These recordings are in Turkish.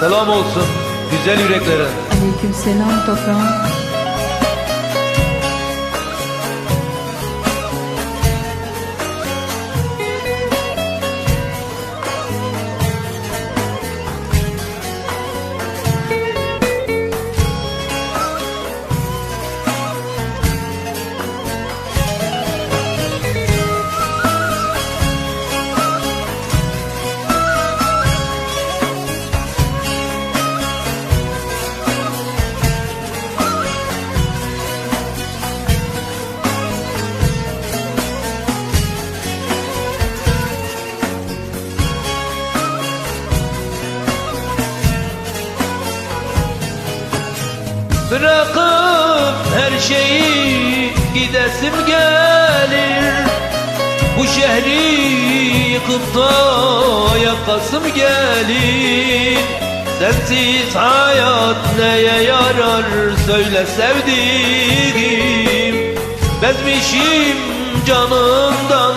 Selam olsun güzel yüreklere. Aleykümselam toprağım. Bırakıp her şeyi gidesim gelir. Bu şehri yıkıp da yakasım gelir. Sensiz hayat neye yarar söyle sevdiğim. Bezmişim canımdan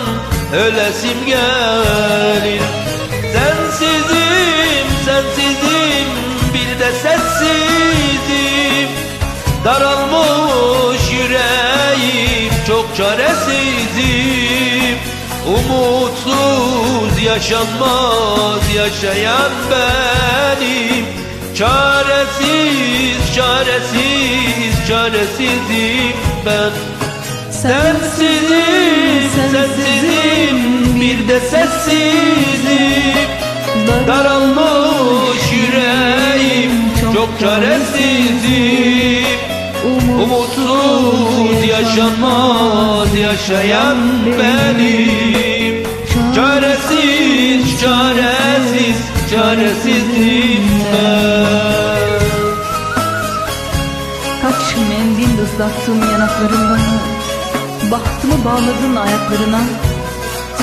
ölesim gelir. Sensizim, sensizim bir de sessizim Daralmış yüreğim çok çaresizim. Umutsuz yaşanmaz yaşayan benim. Çaresiz, çaresiz, çaresizim ben. Sensizim, sensizim, bir de sessizim. Daralmış yüreğim çok çaresizim Umutsuz yaşanmaz yaşayan benim. Çaresiz, çaresiz, çaresizim ben. Kaç mendil ıslattın yanaklarından? Bahtımı bağladın ayaklarına?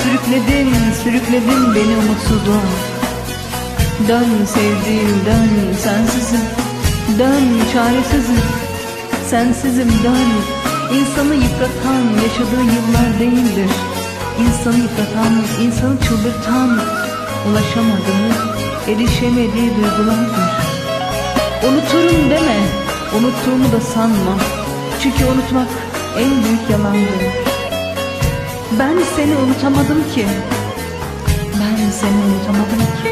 Sürükledin, sürükledin beni umutsuzluğa Dön sevdiğim dön sensizim. Dön çaresizim Sensizim dön İnsanı yıpratan yaşadığı yıllar değildir İnsanı yıpratan, insanı çıldırtan Ulaşamadığı, erişemediği duygulardır Unuturum deme, unuttuğumu da sanma. Çünkü unutmak en büyük yalandır. Ben seni unutamadım ki. Ben seni unutamadım ki.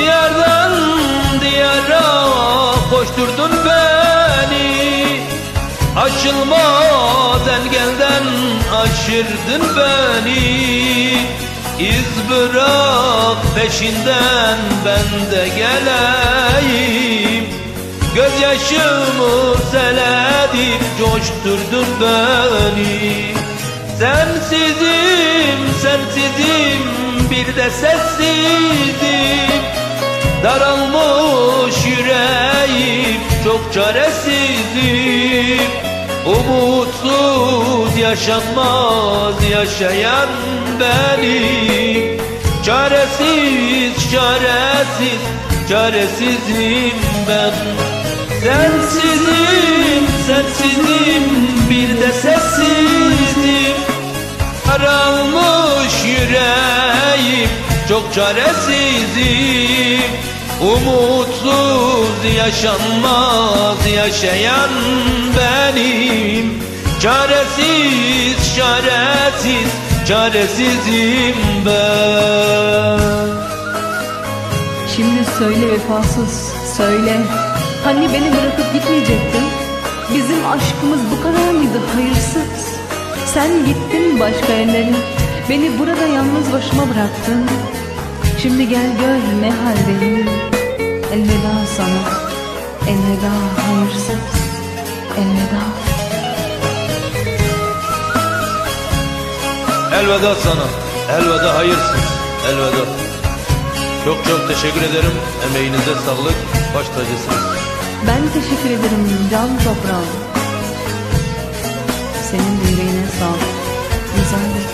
Diyardan diyara koşturdun beni. Aşılmaz engelden aşırdın beni. İz bırak peşinden ben de geleyim. Gözyaşımı sel edip coşturdun beni. Sensizim, sensizim, bir de sessizim Daralmış yüreğim, çok çaresizim. Umutsuz yaşanmaz yaşayan benim. Çaresiz, çaresiz, çaresizim ben. Sensizim, sensizim, bir de sessizim. Daralmış yüreğim çok çaresizim Umutsuz yaşanmaz yaşayan benim Çaresiz, çaresiz, çaresizim ben Şimdi söyle vefasız, söyle. Hani beni bırakıp gitmeyecektin? Bizim aşkımız bu kadar mıydı hayırsız? Sen gittin başka yerlere. Beni burada yalnız başıma bıraktın. Şimdi gel gör ne haldeyim. Elveda sana. Elveda hayırsız. Elveda. Elveda sana, elveda hayırsız, elveda Çok çok teşekkür ederim, emeğinize sağlık, baş tacısınız Ben teşekkür ederim can toprağım. Senin de yüreğine sağlık.